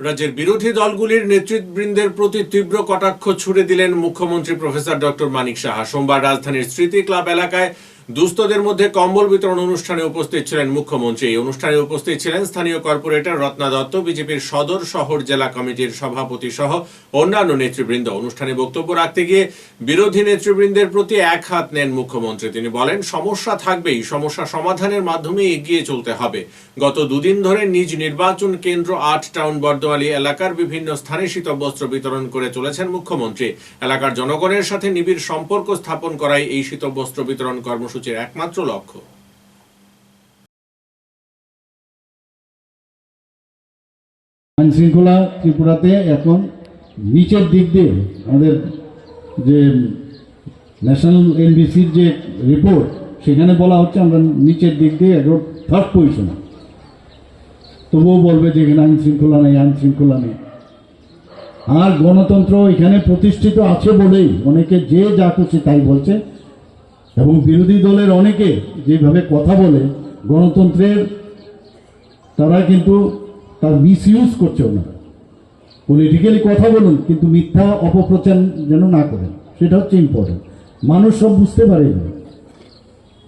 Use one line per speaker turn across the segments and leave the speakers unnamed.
রাজ্যের বিরোধী দলগুলির নেতৃত্ববৃন্দের প্রতি তীব্র কটাক্ষ ছুড়ে দিলেন মুখ্যমন্ত্রী প্রফেসর ডক্টর মানিক সাহা। সোমবার রাজধানীর স্মৃতি ক্লাব এলাকায় দুস্থদের মধ্যে কম্বল বিতরণ অনুষ্ঠানে উপস্থিত ছিলেন মুখ্যমন্ত্রী। এই অনুষ্ঠানে উপস্থিত ছিলেন স্থানীয় কর্পোরেটর রত্না দত্ত, বিজেপির সদর শহর জেলা কমিটির সভাপতি সহ অন্যান্য নেতৃবৃন্দ। অনুষ্ঠানে বক্তব্য রাখতে গিয়ে বিরোধী নেতৃবৃন্দের প্রতি এক হাত নেন মুখ্যমন্ত্রী। তিনি বলেন, সমস্যা থাকবেই, সমস্যা সমাধানের মাধ্যমে এগিয়ে চলতে হবে। গত দুদিন ধরে নিজ নির্বাচন কেন্দ্র আট টাউন বর্দোয়ালি এলাকার বিভিন্ন স্থানে শীতবস্ত্র বিতরণ করে চলেছেন মুখ্যমন্ত্রী। এলাকার জনগণের সাথে নিবিড় সম্পর্ক স্থাপন করাই এই শীতবস্ত্র বিতরণ কর্মসূচির একমাত্র লক্ষ্য।
আইন শৃঙ্খলা ত্রিপুরাতে এখন নিচের দিক দিয়ে আমাদের যে ন্যাশনাল এনবিসির যে রিপোর্ট, সেখানে বলা হচ্ছে আমরা নিচের দিক দিয়ে একদম থার্ড পজিশনে তবুও বলবে যে এখানে আইন শৃঙ্খলা নেই, আইন শৃঙ্খলা নেই। আর গণতন্ত্র এখানে প্রতিষ্ঠিত আছে বলেই অনেকে যে যা করছে তাই বলছে। এবং বিরোধী দলের অনেকে যেভাবে কথা বলে, গণতন্ত্রের, তারা কিন্তু তার মিস ইউজ করছে ওনারা পলিটিক্যালি কথা বলুন, কিন্তু মিথ্যা অপপ্রচার যেন না করেন, সেটা হচ্ছে ইম্পর্টেন্ট মানুষ সব বুঝতে পারে।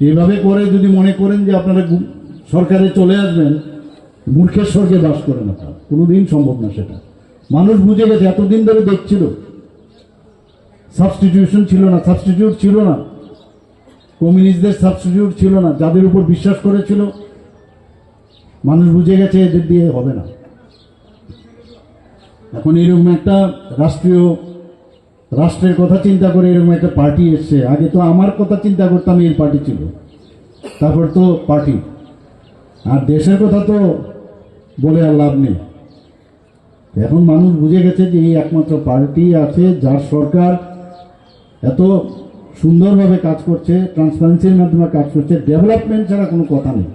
এভাবে। করে যদি মনে করেন যে আপনারা সরকারে চলে আসবেন, মূর্খের স্বর্গে বাস করেন আপনার। কোনোদিন সম্ভব না সেটা। মানুষ বুঝে গেছে, এতদিন ধরে দেখছিল। সাবস্টিটিউশন ছিল না সাবস্টিটিউট ছিল না। কমিউনিস্টদের সাবস্টিটিউট ছিল না, যাদের উপর বিশ্বাস করেছিল, মানুষ বুঝে গেছে এদের দিয়ে হবে না। এখন এরকম একটা রাষ্ট্রীয়, রাষ্ট্রের কথা চিন্তা করে এরকম একটা পার্টি এসছে। আগে তো আমার কথা চিন্তা করতাম এই পার্টি ছিল, তারপর তো পার্টি আর দেশের কথা তো বলে আর লাভ নেই। এখন মানুষ বুঝে গেছে যে এই একমাত্র পার্টি আছে যার সরকার এত সুন্দরভাবে কাজ করছে ট্রান্সপারেন্সির মাধ্যমে কাজ করছে ডেভেলপমেন্ট ছাড়া কোনো কথা নেই।